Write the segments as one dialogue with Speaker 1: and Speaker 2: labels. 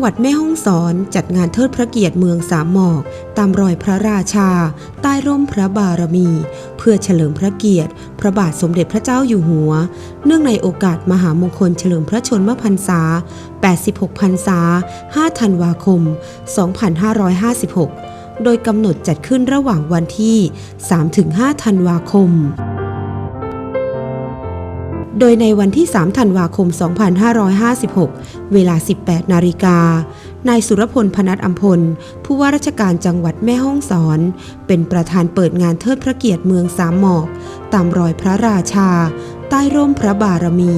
Speaker 1: หวัดแม่ฮ่องสอนจัดงานเทิดพระเกียรติเมืองสามหมอก ตามรอยพระราชา ใต้ร่มพระบารมี เพื่อเฉลิมพระเกียรติ พระบาทสมเด็จพระเจ้าอยู่หัว เนื่องในโอกาสมหามงคลเฉลิมพระชนมพรรษา 86พรรษา 5 ธันวาคม 2556 โดยกำหนดจัดขึ้นระหว่างวันที่ 3-5 ธันวาคม โดยในวันที่ 3 ธันวาคม 2556 เวลา 18 นาฬิกา นายสุรพลพนัทอัมพล ผู้ว่าราชการจังหวัดแม่ฮ่องสอน เป็นประธานเปิดงานเทิดพระเกียรติเมืองสามหมอก ตามรอยพระราชา ใต้ร่มพระบารมี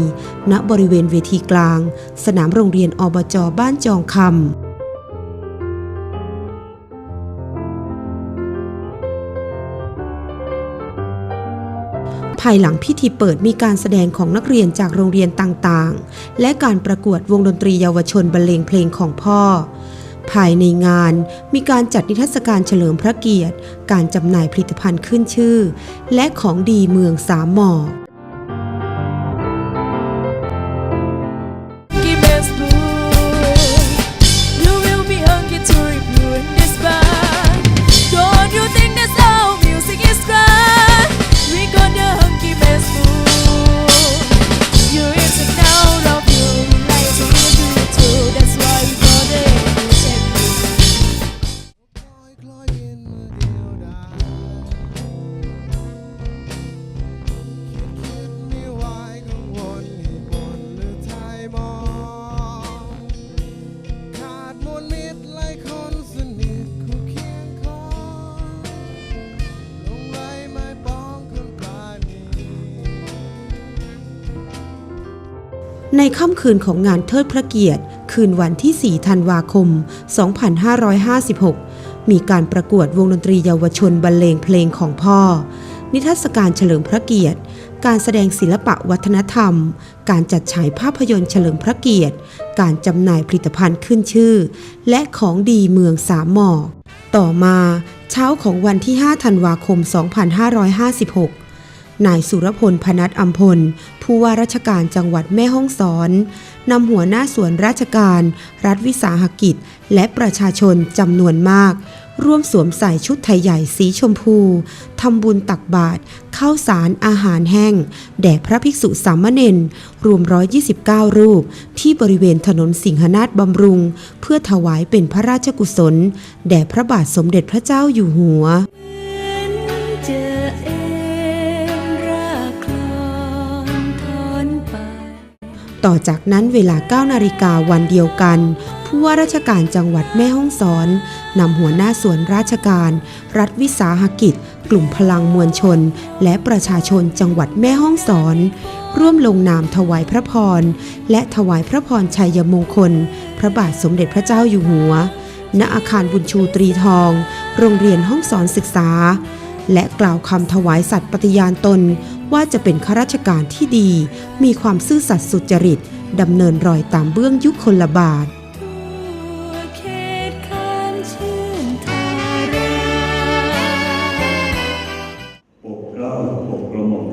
Speaker 1: ณบริเวณเวทีกลาง สนามโรงเรียนอบจบ้านจองคำ ภายหลังพิธีเปิดมีการแสดงของนักเรียนจากโรงเรียนต่างๆ และการประกวดวงดนตรีเยาวชนบรรเลงเพลงของพ่อ ภายในงานมีการจัดนิทรรศการเฉลิมพระเกียรติ การจำหน่ายผลิตภัณฑ์ขึ้นชื่อ และของดีเมืองสามหมอก
Speaker 2: ในค่ำ
Speaker 1: คืนของงานเทิดพระเกียรติ คืนวันที่ 4 ธันวาคม 2556 มีการประกวดวงดนตรีเยาวชนบรรเลงเพลงของพ่อ นิทรรศการเฉลิมพระเกียรติ การแสดงศิลปะวัฒนธรรม การจัดฉายภาพยนตร์เฉลิมพระเกียรติ การจำหน่ายผลิตภัณฑ์ขึ้นชื่อ และของดีเมืองสามหมอก ต่อมาเช้าของวันที่ 5 ธันวาคม 2556 นายสุรพลพนัทอัมพล ผู้ว่าราชการจังหวัดแม่ฮ่องสอนนำหัวหน้าส่วนราชการ รัฐวิสาหกิจ และประชาชนจำนวนมาก ร่วมสวมใส่ชุดไทยใหญ่สีชมพูทำบุญตักบาตรข้าวสารอาหารแห้ง แด่พระภิกษุสามเณรรวม 129 รูป ที่บริเวณถนนสิงหนาฏบำรุง เพื่อถวายเป็นพระราชกุศล แด่พระบาทสมเด็จพระเจ้าอยู่หัว ต่อจากนั้นเวลา 9 นาฬิกาวันเดียวกัน ผู้ว่าราชการจังหวัดแม่ฮ่องสอนนำหัวหน้าส่วนราชการ รัฐวิสาหกิจ กลุ่มพลังมวลชน และประชาชนจังหวัดแม่ฮ่องสอน ร่วมลงนามถวายพระพร และถวายพระพรชัยมงคล พระบาทสมเด็จพระเจ้าอยู่หัว ณอาคารบุญชูตรีทอง โรงเรียนห้องสอนศึกษา และกล่าวคำถวายสัตย์ปฏิญาณตน ว่าจะเป็นข้าราชการที่ดี มีความซื่อสัตย์สุจริตดำเนินรอยตามเบื้องยุคลบาท
Speaker 3: ทั่วเขตคันชื่นทารา
Speaker 4: ปกเกล้าปกกระหม่อม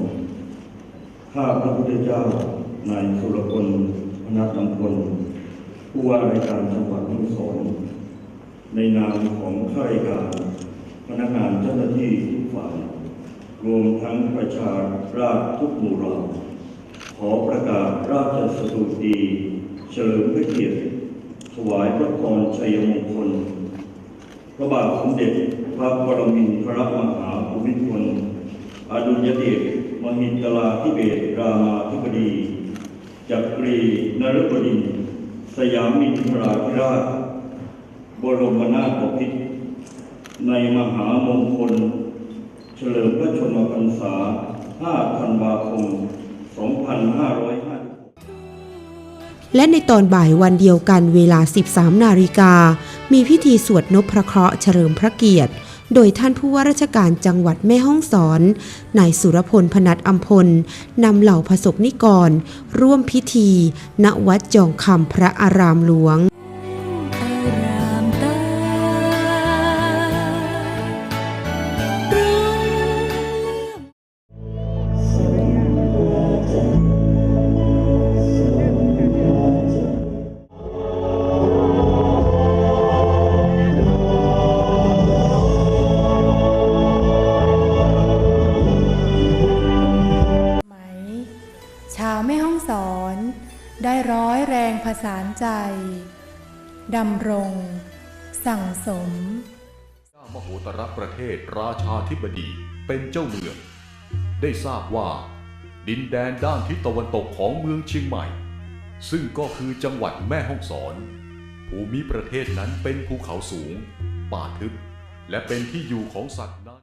Speaker 4: ข้าพระพุทธเจ้านายสุรพลพนัสสัมพลผู้ว่าราชการจังหวัดแม่ฮ่องสอนในนามของข้าราชการพนักงานเจ้าหน้าที่ทุกฝ่าย รวมทั้งประชาราษฎรทุกหมู่เหล่าขอประกาศราชสดุดี เฉลิมพระเกียรติถวายพระพรชัยมงคล พระบาทสมเด็จพระปรมินทรมหาภูมิพลอดุลยเดชมหิตลาธิเบศรามาธิบดีจักรีนฤบดิน สยามินทราธิราช บรมนาถบพิตรในมหามงคล เฉลิมพระชนมพรรษา 5 ธันวาคม 2556
Speaker 1: และในตอนบ่ายวันเดียวกันเวลา 13 นาฬิกา มีพิธีสวดนพพระเคราะห์เฉลิมพระเกียรติ โดยท่านผู้ว่าราชการจังหวัดแม่ฮ่องสอน นายสุรพลพนัทอัมพล นำเหล่าพระสกนิกร ร่วมพิธี ณ วัดจองคำพระอารามหลวง
Speaker 5: ใจ ดำรง สั่งสม
Speaker 6: เจ้ามโหตรประเทศราชาธิบดีเป็นเจ้าเมือง ได้ทราบว่า ดินแดนด้านทิศตะวันตกของเมืองเชียงใหม่ ซึ่งก็คือจังหวัดแม่ฮ่องสอน ภูมิประเทศนั้นเป็นภูเขาสูง ป่าทึบ และเป็นที่อยู่ของสัตว์นั้น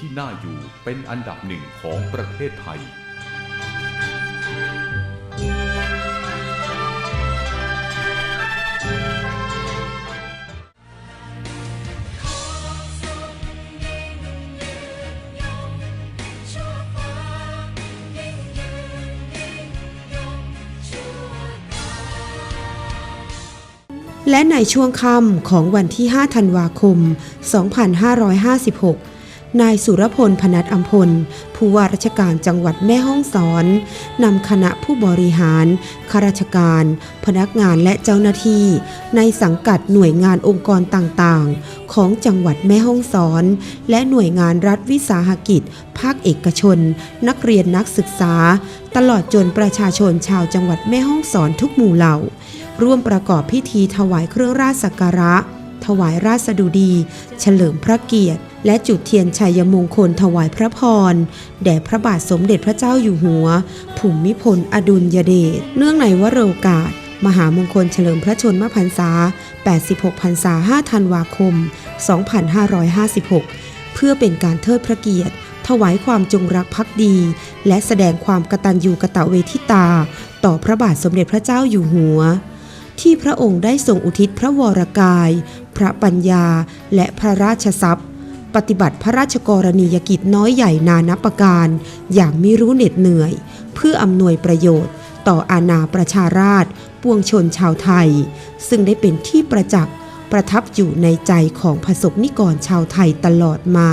Speaker 6: ที่น่าอยู่เป็นอันดับหนึ่งของประเทศไทย
Speaker 1: และในช่วงค่ำของวันที่ 5 ธันวาคม 2556 นายสุรพลพนัทอัมพล ผู้ว่าราชการจังหวัดแม่ฮ่องสอนนำคณะผู้บริหารข้าราชการ พนักงานและเจ้าหน้าที่ ในสังกัดหน่วยงานองค์กรต่างๆ ของจังหวัดแม่ฮ่องสอน และหน่วยงานรัฐวิสาหกิจ ภาคเอกชน นักเรียนนักศึกษา ตลอดจนประชาชนชาวจังหวัดแม่ฮ่องสอนทุกหมู่เหล่า ร่วมประกอบพิธีถวายเครื่องราชสักการะ ถวายราชดุดี เฉลิมพระเกียรติ และจุดเทียนชัยมงคลถวายพระพร แด่พระบาทสมเด็จพระเจ้าอยู่หัว ภูมิพลอดุลยเดช เนื่องในวโรกาส มหามงคลเฉลิมพระชนมพรรษา 86พรรษา 5 ธันวาคม 2556 เพื่อเป็นการเทิดพระเกียรติ ถวายความจงรักภักดี และแสดงความกตัญญูกตเวทิตา ต่อพระบาทสมเด็จพระเจ้าอยู่หัวที่พระองค์ได้ทรงอุทิศพระวรกาย พระปัญญา และพระราชทรัพย์ ปฏิบัติพระราชกรณียกิจน้อยใหญ่นานับประการ อย่างไม่รู้เหน็ดเหนื่อย เพื่ออำนวยประโยชน์ ต่ออาณาประชาราชปวงชนชาวไทย ซึ่งได้เป็นที่ประจักษ์ประทับอยู่ในใจของผสก
Speaker 3: นิกรชา
Speaker 7: วไทยตลอดมา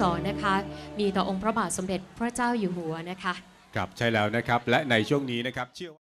Speaker 7: สอนนะคะ มีต่อองค์พระบาทสมเด็จพระเจ้าอยู่หัวนะคะ
Speaker 8: ครับใช่แล้วนะครับ และในช่วงนี้นะครับเชื่อว่า